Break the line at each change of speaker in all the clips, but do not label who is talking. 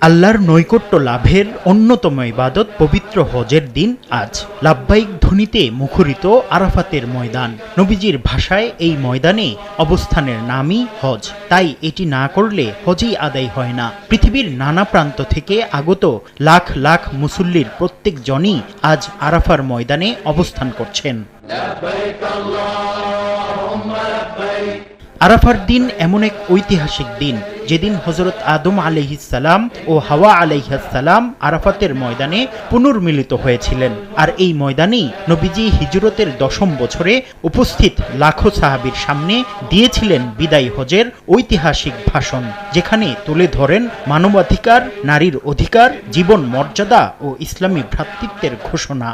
আল্লাহর নৈকট্য লাভের অন্যতম ইবাদত পবিত্র হজের দিন আজ। লাভবাহিক ধ্বনিতে মুখরিত আরাফাতের ময়দান। নবীজির ভাষায় এই ময়দানে অবস্থানের নামই হজ। তাই এটি না করলে হজই আদায় হয় না। পৃথিবীর নানা প্রান্ত থেকে আগত লাখ লাখ মুসল্লির প্রত্যেক জনই আজ আরাফার ময়দানে অবস্থান করছেন। আরাফার দিন এমন এক ঐতিহাসিক দিন, যেদিন হজরত আদম আলহিসাল্লাম ও হাওয়া আলহিসাল্লাম আরাফাতের ময়দানে পুনর্মিলিত হয়েছিলেন। আর এই ময়দানেই নবীজি হিজরতের দশম বছরে উপস্থিত লাখো সাহাবির সামনে দিয়েছিলেন বিদায় হজের ঐতিহাসিক ভাষণ, যেখানে তুলে ধরেন মানবাধিকার, নারীর অধিকার, জীবন মর্যাদা ও ইসলামী ভ্রাতৃত্বের ঘোষণা।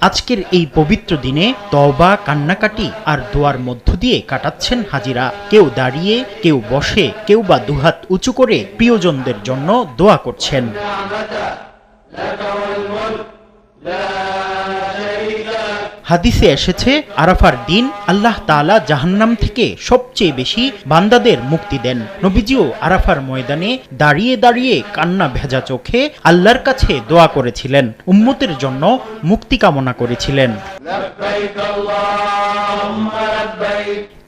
আজকের এই পবিত্র দিনে তবা কান্নাকাটি আর দোয়ার মধ্য দিয়ে কাটাচ্ছেন হাজিরা। কেউ দাঁড়িয়ে, কেউ বসে, কেউ বা দুহাত উঁচু করে প্রিয়জনদের জন্য দোয়া করছেন। হাদিসে এসেছে, আরাফার দিন আল্লাহ তাআলা জাহান্নাম থেকে সবচেয়ে বেশি বান্দাদের মুক্তি দেন। নবীজিও আরাফার ময়দানে দাঁড়িয়ে দাঁড়িয়ে কান্না ভেজা চোখে আল্লাহর কাছে দোয়া করেছিলেন, উম্মতের জন্য মুক্তি কামনা করেছিলেন।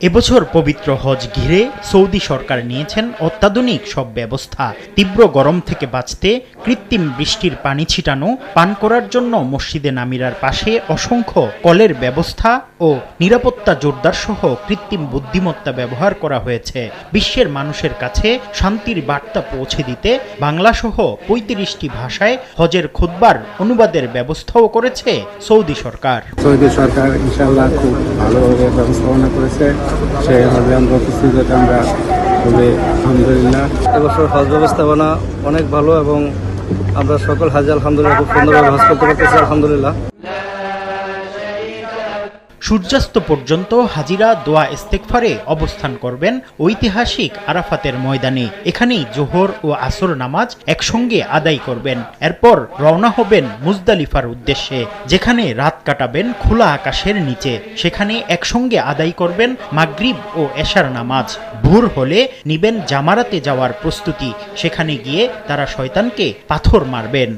এবছর পবিত্র হজ ঘিরে সৌদি সরকার নিয়েছেন অত্যাধুনিক সব ব্যবস্থা। তীব্র গরম থেকে বাঁচতে কৃত্রিম বৃষ্টির পানি ছিটানো, পান করার জন্য মসজিদে নামিরার পাশে অসংখ্য কলের ব্যবস্থা ও নিরাপত্তা জোরদার সহ কৃত্রিম বুদ্ধিমত্তা ব্যবহার করা হয়েছে। বিশ্বের মানুষের কাছে শান্তির বার্তা পৌঁছে দিতে বাংলা সহ পঁয়ত্রিশটি ভাষায় হজের খুদ্বার অনুবাদের ব্যবস্থাও করেছে সৌদি সরকার।
সৌদি সরকার ইনশাল্লাহ খুব ভালোভাবে ব্যবস্থাপনা করেছে। সেই ভাবে আমরা উপস্থিত আমরা খুবই আলহামদুলিল্লাহ।
এবছর হজ ব্যবস্থাপনা অনেক ভালো এবং আমরা সকল হাজি আলহামদুলিল্লাহ খুব সুন্দরভাবে হজ করতে পারতেছি, আলহামদুলিল্লাহ।
সূর্যাস্ত পর্যন্ত হাজিরা দোয়া ইস্তেকফারে অবস্থান করবেন ঐতিহাসিক আরাফাতের ময়দানে। এখানেই জোহর ও আসর নামাজ একসঙ্গে আদায় করবেন। এরপর রওনা হবেন মুজদালিফার উদ্দেশ্যে, যেখানে রাত কাটাবেন খোলা আকাশের নিচে। সেখানে একসঙ্গে আদায় করবেন মাগরিব ও এশার নামাজ। ভোর হলে নিবেন জামারাতে যাওয়ার প্রস্তুতি। সেখানে গিয়ে তারা শয়তানকে পাথর মারবেন।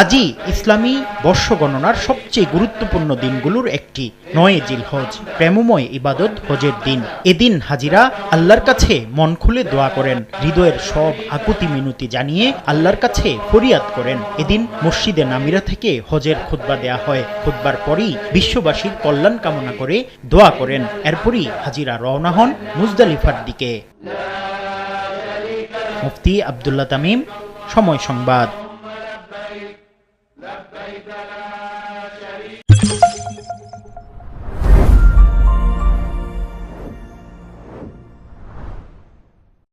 আজই ইসলামী বর্ষ গণনার সবচেয়ে গুরুত্বপূর্ণ দিনগুলোর একটি নয় জিলহজ, প্রেমময় ইবাদত হজের দিন। এদিন হাজিরা আল্লাহর কাছে মন খুলে দোয়া করেন, হৃদয়ের সব আকুতি মিনতি জানিয়ে আল্লাহর কাছে ফরিয়াদ করেন। এদিন মসজিদে নামিরা থেকে হজের খুতবা দেয়া হয়। খুতবার পরই বিশ্ববাসীর কল্যাণ কামনা করে দোয়া করেন। এরপরই হাজিরা রওনা হন মুজদালিফার দিকে। মুফতি আবদুল্লাহ তামিম, সময় সংবাদ।